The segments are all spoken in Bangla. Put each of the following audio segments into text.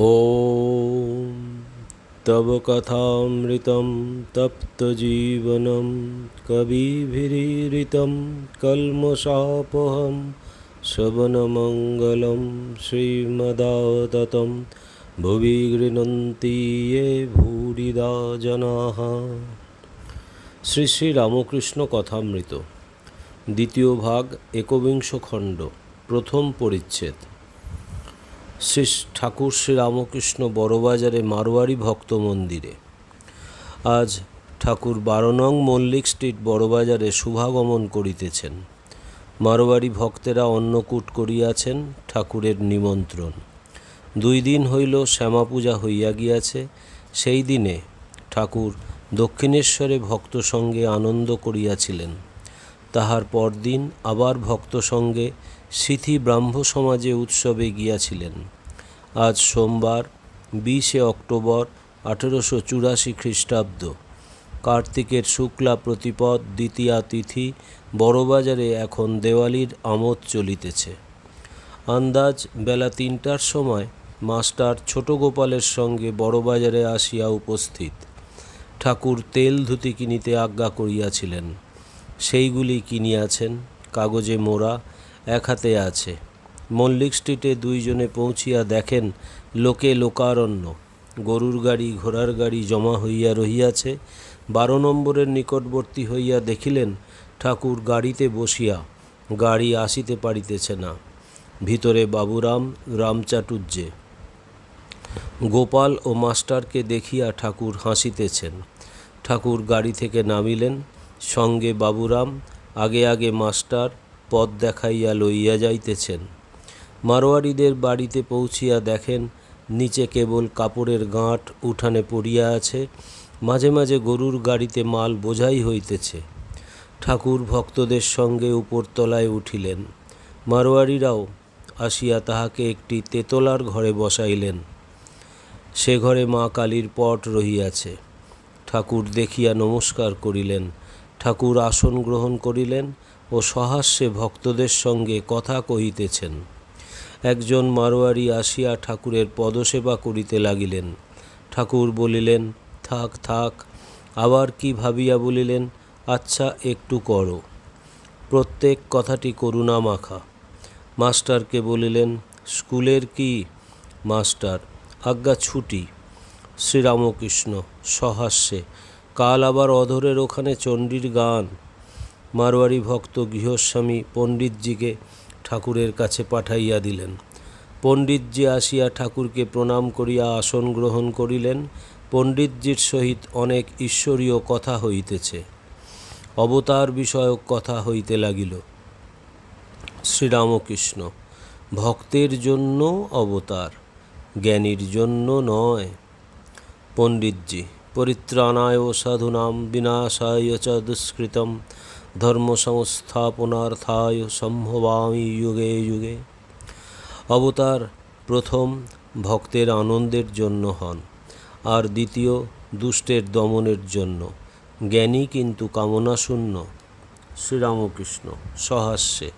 ॐ तव कथामृतं तप्तजीवनं कविभिरीरितं कल्मषापहं श्रवणमङ्गलं श्रीमदाततं भुवि गृह्णन्ति ये भूरिदा जनाः শ্রী শ্রী রামকৃষ্ণ কথামৃত দ্বিতীয় ভাগ একবিংশ খণ্ড প্রথম পরিচ্ছেদ শ্রী ঠাকুর শ্রী রামকৃষ্ণ বড়বাজারে মারোয়ারি ভক্ত মন্দিরে। আজ ঠাকুর বারো নং মল্লিক স্ট্রিট বড়বাজারে শুভাগমন করিতেছেন। মারোয়ারি ভক্তেরা অন্নকূট করিয়াছেন ঠাকুরের নিমন্ত্রণ। দুই দিন হইল শ্যামা পূজা হইয়া গিয়াছে। সেই দিনে ঠাকুর দক্ষিণেশ্বরে ভক্ত সঙ্গে আনন্দ করিয়াছিলেন। তাহার পরদিন আবার ভক্ত সঙ্গে সিথি ব্রাহ্ম সমাজে উৎসবে গিয়াছিলেন। আজ সোমবার, বিশে অক্টোবর আঠেরোশো চুরাশি খ্রিস্টাব্দ। কার্তিকের শুক্লা প্রতিপদ দ্বিতীয়া তিথি বড়বাজারে এখন দেওয়ালির আমোদ চলিতেছে। আন্দাজ বেলা তিনটার সময় মাস্টার ছোট গোপালের সঙ্গে বড়বাজারে আসিয়া উপস্থিত। ঠাকুর তেল ধুতি কিনিতে আজ্ঞা করিয়াছিলেন। সেইগুলি কিনিয়াছেন, কাগজে মোড়া, এক হাতে আছে। মল্লিক স্ট্রিটে দুইজনে পৌঁছিয়া দেখেন, লোকে লোকারণ্য। গরুর গাড়ি, ঘোড়ার গাড়ি জমা হইয়া রহিয়াছে। বারো নম্বরের নিকটবর্তী হইয়া দেখিলেন, ঠাকুর গাড়িতে বসিয়া, গাড়ি আসিতে পারিতেছে না। ভিতরে বাবুরাম, রামচাটুর্যে। গোপাল ও মাস্টারকে দেখিয়া ঠাকুর হাসিতেছেন। ঠাকুর গাড়ি থেকে নামিলেন, সঙ্গে বাবুরাম, আগে আগে মাস্টার, পথ দেখাইয়া লইয়া যাইতেছেন। মারোয়ারিদের বাড়িতে পৌঁছিয়া দেখেন, নিচে কেবল কাপড়ের গাঁট উঠানে পড়িয়া আছে, মাঝে মাঝে গরুর গাড়িতে মাল বোঝাই হইতেছে। ঠাকুর ভক্তদের সঙ্গে উপরতলায় উঠিলেন। মারোয়ারিরাও আসিয়া তাহাকে একটি তেতলার ঘরে বসাইলেন। সে ঘরে মা কালীর পট রহিয়াছে। ঠাকুর দেখিয়া নমস্কার করিলেন। ঠাকুর আসন গ্রহণ করিলেন ও সহাস্যে ভক্তদের সঙ্গে কথা কহিতেছেন। একজন মারোয়ারি আসিয়া ঠাকুরের পদসেবা করিতে লাগিলেন। ঠাকুর বলিলেন, থাক থাক, আবার কি ভাবিয়া বলিলেন? আচ্ছা একটু করো। প্রত্যেক কথাটি করুণা মাখা। মাস্টারকে বলিলেন, স্কুলের কি? মাস্টার, আজ্ঞা ছুটি। শ্রীরামকৃষ্ণ, সহাস্যে, কাল আবার অধরের ওখানে চণ্ডীর গান। মারোয়ারি ভক্ত গৃহস্বামী পণ্ডিতজিকে ঠাকুরের কাছে পাঠাইয়া দিলেন। পণ্ডিতজি আসিয়া ঠাকুরকে প্রণাম করিয়া আসন গ্রহণ করিলেন। পণ্ডিতজির সহিত অনেক ঈশ্বরীয় কথা হইতেছে। অবতার বিষয়ক কথা হইতে লাগিল। শ্রীরামকৃষ্ণ, ভক্তের জন্য অবতার, জ্ঞানীর জন্য নয়। পণ্ডিতজি, পরিত্রাণায় সাধুনাম বিনাশায় চ দুষ্কৃতম। ধর্ম সংস্থাপনার্থায় সম্ভবামি যুগে যুগে। অবতার প্রথম ভক্তের আনন্দের জন্য হন, আর দ্বিতীয় দুষ্টের দমনের জন্য। জ্ঞানী কিন্তু কামনা শূন্য শ্রীরামকৃষ্ণ সহাস্যে,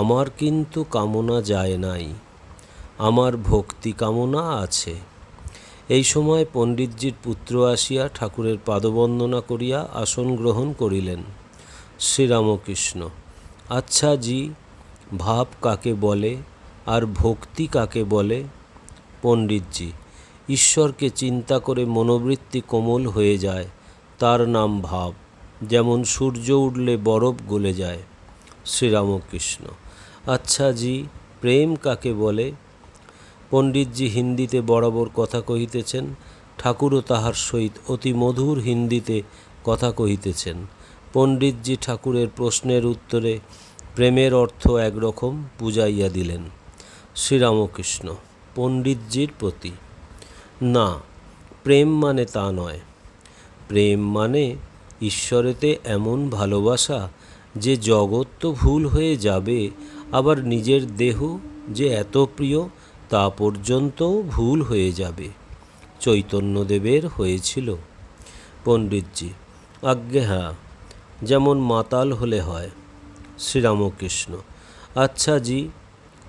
আমার কিন্তু কামনা যায় নাই, আমার ভক্তি কামনা আছে। এই সময় পণ্ডিতজির পুত্র আসিয়া ঠাকুরের পাদবন্দনা করিয়া আসন গ্রহণ করিলেন। শ্রীরামকৃষ্ণ। আচ্ছা জি, ভাব কাকে বলে আর ভক্তি কাকে বলে? পণ্ডিতজি, ঈশ্বরকে চিন্তা করে মনোবৃত্তি কোমল হয়ে যায়, তার নাম ভাব। যেমন সূর্য উঠলে বরফ গলে যায়। শ্রীরামকৃষ্ণ আচ্ছা জি, প্রেম কাকে বলে? পণ্ডিতজি হিন্দিতে বরাবর কথা কহিতেছেন, ঠাকুরও তাহার সহিত অতি মধুর হিন্দিতে কথা কহিতেছেন। পণ্ডিতজি ঠাকুরের প্রশ্নের উত্তরে প্রেমের অর্থ একরকম বুঝাইয়া দিলেন, শ্রীরামকৃষ্ণ, পণ্ডিতজির প্রতি। না, প্রেম মানে তা নয়। প্রেম মানে ঈশ্বরেতে এমন ভালোবাসা যে জগৎ তো ভুল হয়ে যাবে, আবার নিজের দেহ যে এত প্রিয় তা পর্যন্তও ভুল হয়ে যাবে। চৈতন্যদেবের হয়েছিল। পণ্ডিতজি, আজ্ঞে হ্যাঁ যেমন মাতাল হলে হয়, শ্রীরামকৃষ্ণ। আচ্ছা জি,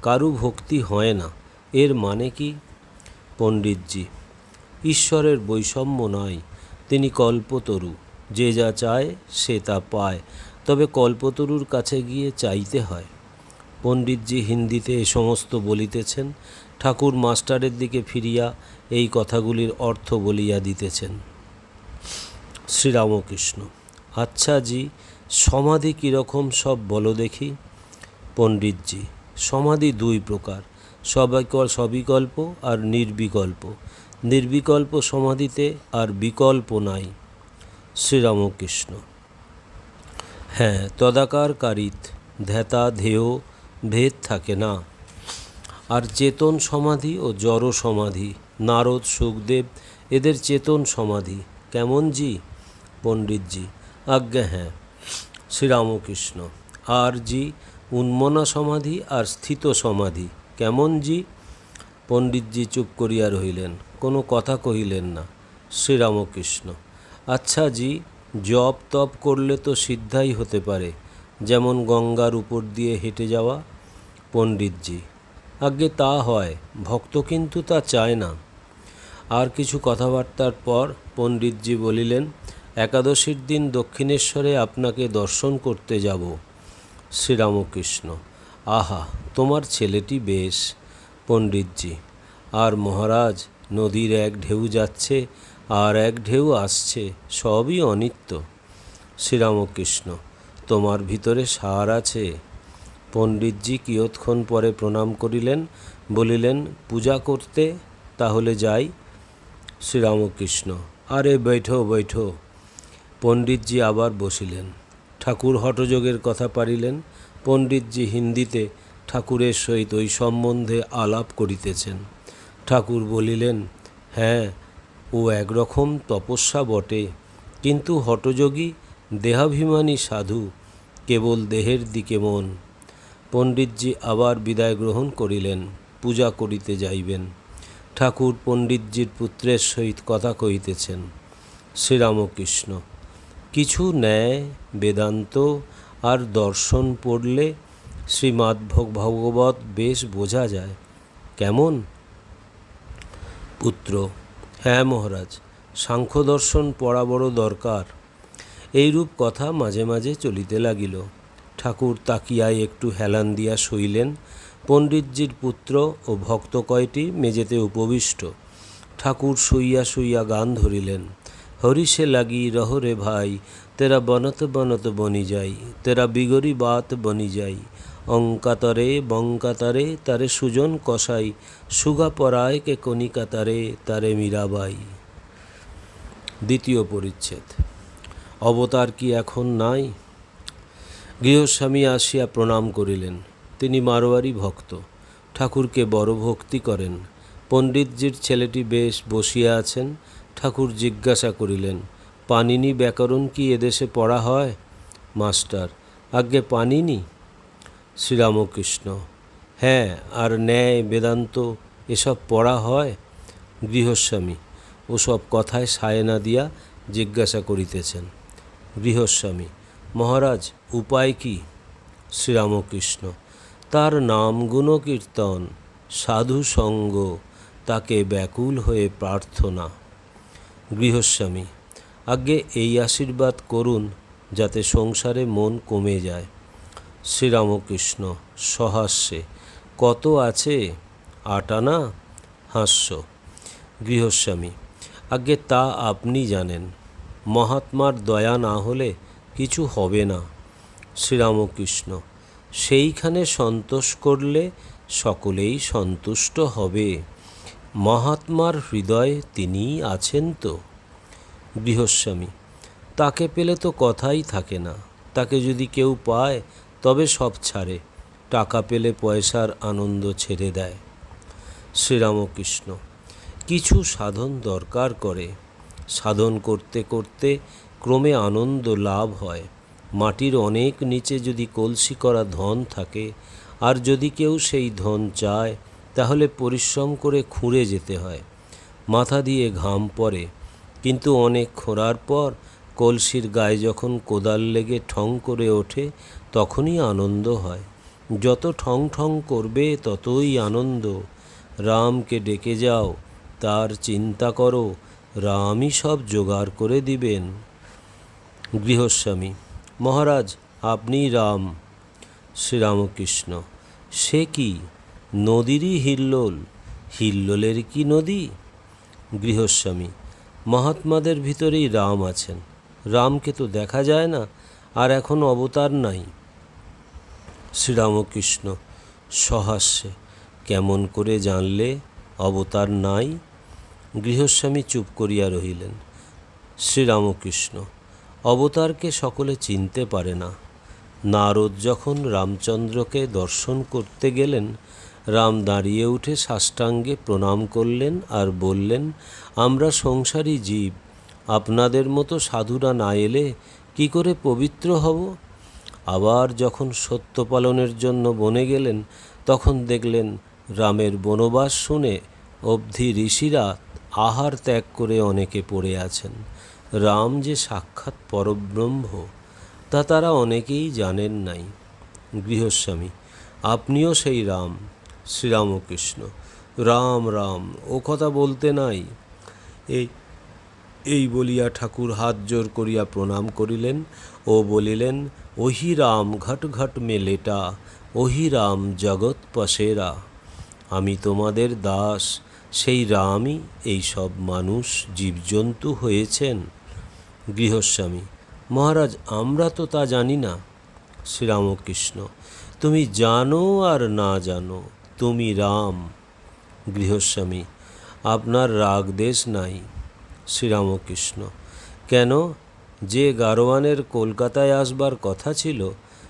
কারু ভক্তি হয় না, এর মানে কি? পণ্ডিতজি, ঈশ্বরের বৈষম্য নয় তিনি কল্পতরু, যে যা চায় সে তা পায়, তবে কল্পতরুর কাছে গিয়ে চাইতে হয়। পণ্ডিতজি হিন্দিতে এ সমস্ত বলিতেছেন, ঠাকুর মাস্টারের দিকে ফিরিয়া এই কথাগুলির অর্থ বলিয়া দিতেছেন। শ্রীরামকৃষ্ণ আচ্ছা জি, সমাধি কীরকম সব বলো দেখি। পণ্ডিতজি, সমাধি দুই প্রকার সবাইকল সবিকল্প আর নির্বিকল্প। নির্বিকল্প সমাধিতে আর বিকল্প নাই। শ্রীরামকৃষ্ণ। হ্যাঁ তদাকার কারিত ধ্যাতা ধেয়, ভেদ থাকে না। আর চেতন সমাধি ও জড় সমাধি, নারদ, সুখদেব, এদের চেতন সমাধি, কেমন জি? পণ্ডিতজি আজ্ঞা হ্যাঁ। শ্রীরামকৃষ্ণ, আর জি, উন্মনা সমাধি আর স্থিত সমাধি, কেমন জি? পণ্ডিতজি চুপ করিয়া রহিলেন, কোনো কথা কহিলেন না। শ্রীরামকৃষ্ণ আচ্ছা জি, জপ তপ করলে তো সিদ্ধাই হতে পারে, যেমন গঙ্গার উপর দিয়ে হেঁটে যাওয়া। পণ্ডিতজি, আজ্ঞে তা হয়, ভক্ত কিন্তু তা চায় না। আর কিছু কথাবার্তার পর পণ্ডিতজি বলিলেন একাদশীর দিন দক্ষিণেশ্বরে আপনাকে দর্শন করতে যাব। শ্রীরামকৃষ্ণ। আহা, তোমার ছেলেটি বেশ। পণ্ডিতজি, আর মহারাজ, নদীর এক ঢেউ যাচ্ছে, আর এক ঢেউ আসছে, সবই অনিত্য। শ্রীরামকৃষ্ণ, তোমার ভিতরে সার আছে। পণ্ডিতজি কিয়ৎক্ষণ পরে প্রণাম করিলেন, বলিলেন, পূজা করতে, তাহলে যাই। শ্রীরামকৃষ্ণ, আরে, বৈঠো বৈঠো। পণ্ডিতজি আবার বসিলেন। ঠাকুর হঠযোগের কথা পারিলেন। পণ্ডিতজি হিন্দিতে ঠাকুরের সহিত ওই সম্বন্ধে আলাপ করিতেছেন। ঠাকুর বলিলেন হ্যাঁ ও একরকম তপস্যা বটে। কিন্তু হটযোগী দেহাভিমানী সাধু, কেবল দেহের দিকে মন। পণ্ডিতজি আবার বিদায় গ্রহণ করিলেন, পূজা করিতে যাইবেন। ঠাকুর পণ্ডিতজির পুত্রের সহিত কথা কহিতেছেন, শ্রীরামকৃষ্ণ কিছু ন্যায়, বেদান্ত আর দর্শন পড়লে শ্রীমাদ ভগবত বেশ বোঝা যায়। কেমন? পুত্র হ্যাঁ মহারাজ, সাংখ্য দর্শন পড়া বড় দরকার। এইরূপ কথা মাঝে মাঝে চলিতে লাগিল। ঠাকুর তাকিয়ায় একটু হেলান দিয়া শইলেন পণ্ডিতজির পুত্র ও ভক্ত কয়টি মেঝেতে উপবিষ্ট। ঠাকুর শুইয়া শুইয়া গান ধরিলেন। হরিষে লাগি রহরে ভাই, তেরা বনত বনত বনি যাই, তেরা বিগরি বাত বনি যাই। অঙ্কাতরে বঙ্কাতারে তারে সুজন কষাই, সুগা পরায় কে কণিকাতারে তারে মীরাবাই। দ্বিতীয় পরিচ্ছেদ, অবতার কি এখন নাই? গৃহস্বামী আসিয়া প্রণাম করিলেন, তিনি মারোয়ারি ভক্ত, ঠাকুরকে বড় ভক্তি করেন। পণ্ডিতজির ছেলেটি বেশ বসিয়া আছেন ঠাকুর জিজ্ঞাসা করিলেন, পানিনি ব্যাকরণ কি এদেশে পড়া হয়? মাস্টার, আজ্ঞে পানিনি? শ্রীরামকৃষ্ণ হ্যাঁ আর ন্যায়, বেদান্ত এসব পড়া হয়? গৃহস্বামী, ওসব কথায় সায় না দিয়া জিজ্ঞাসা করিতেছেন। গৃহস্বামী, মহারাজ, উপায় কি? শ্রীরামকৃষ্ণ, তার নাম গুণকীর্তন সাধু সঙ্গ, তাকে ব্যাকুল হয়ে প্রার্থনা। গৃহস্বামী। আজ্ঞে, এই আশীর্বাদ করুন যাতে সংসারে মন কমে যায়। শ্রীরামকৃষ্ণ, সহাস্যে, কত আছে? আটানা হাস্য। গৃহস্বামী, আজ্ঞে, তা আপনি জানেন। মহাত্মার দয়া না হলে কিছু হবে না। শ্রীরামকৃষ্ণ, সেইখানে সন্তোষ করলে সকলেই সন্তুষ্ট হবে। মহাত্মার হৃদয়ে তিনি আছেন তো? গৃহস্বামী, তাকে পেলে তো কথাই থাকে না। তাকে যদি কেউ পায়, তবে সব ছাড়ে। টাকা পেলে পয়সার আনন্দ ছেড়ে দেয়। শ্রীরামকৃষ্ণ, কিছু সাধন দরকার করে। সাধন করতে করতে ক্রমে আনন্দ লাভ হয়। মাটির অনেক নিচে যদি কলসি করা ধন থাকে, আর যদি কেউ সেই ধন চায় তাহলে পরিশ্রম করে খুঁড়ে যেতে হয়। মাথা দিয়ে ঘাম পড়ে। কিন্তু অনেক খোঁড়ার পর কলসির গায়ে যখন কোদাল লেগে ঠং করে ওঠে, তখনই আনন্দ হয়। যত ঠং ঠং করবে, ততই আনন্দ। রামকে ডেকে যাও, তার চিন্তা করো, রামই সব জোগাড় করে দিবেন। গৃহস্বামী, মহারাজ, আপনি রাম। শ্রীরামকৃষ্ণ, সে কি? নদীরই হিল্লোল, হিল্লোলের কি নদী? গৃহস্বামী, মহাত্মাদের ভিতরেই রাম আছেন। রামকে তো দেখা যায় না, আর এখন অবতার নাই। শ্রীরামকৃষ্ণ, সহাস্যে, কেমন করে জানলে অবতার নাই? গৃহস্বামী চুপ করিয়া রহিলেন। শ্রীরামকৃষ্ণ, অবতারকে সকলে চিনতে পারে না। নারদ যখন রামচন্দ্রকে দর্শন করতে গেলেন রাম দাঁড়িয়ে উঠে সাষ্টাঙ্গে প্রণাম করলেন আর বললেন, আমরা সংসারী জীব, আপনাদের মতো সাধুরা না এলে কি করে পবিত্র হব? আবার যখন সত্য পালনের জন্য বনে গেলেন, তখন দেখলেন রামের বনবাস শুনে অবধি ঋষিরা আহার ত্যাগ করে অনেকে পড়ে আছেন। রাম যে সাক্ষাৎ পরব্রহ্ম, তা তারা অনেকেই জানেন নাই। গৃহস্বামী, আপনিও সেই রাম। শ্রীরামকৃষ্ণ। রাম রাম, ও কথা বলতে নাই। এই এই বলিয়া ঠাকুর হাত জোর করিয়া প্রণাম করিলেন ও বলিলেন, ওহি রাম ঘট ঘট মেলেটা, ওহি রাম জগৎ পশেরা আমি তোমাদের দাস, সেই রামই এই সব মানুষ জীবজন্তু হয়েছেন। গৃহস্বামী, মহারাজ, আমরা তো তা জানি না। শ্রীরামকৃষ্ণ, তুমি জানো আর না জানো। তুমি রাম, গৃহস্বামী, আপনার রাগদেশ নাই, শ্রীরামকৃষ্ণ। কেন? যে গারোয়ানের কলকাতায় আসবার কথা ছিল,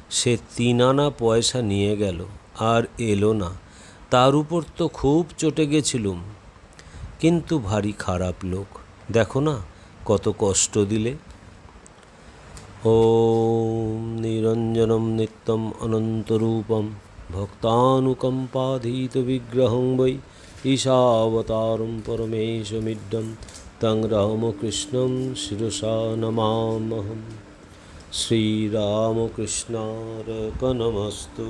সে তিন আনা পয়সা নিয়ে গেল, আর এলো না। তার উপর তো খুব চটে গেছিলুম। কিন্তু ভারী খারাপ লোক। দেখো না, কত কষ্ট দিলে। ও নিরঞ্জনম নিত্যম অনন্তরূপম ভক্তানুকম্পাধীতবিগ্রহং বৈ ঈশাবতারম পরমেশমিড্ডম তং রামকৃষ্ণম শিরসা নমামহম শ্রীরামকৃষ্ণার্কনমস্তু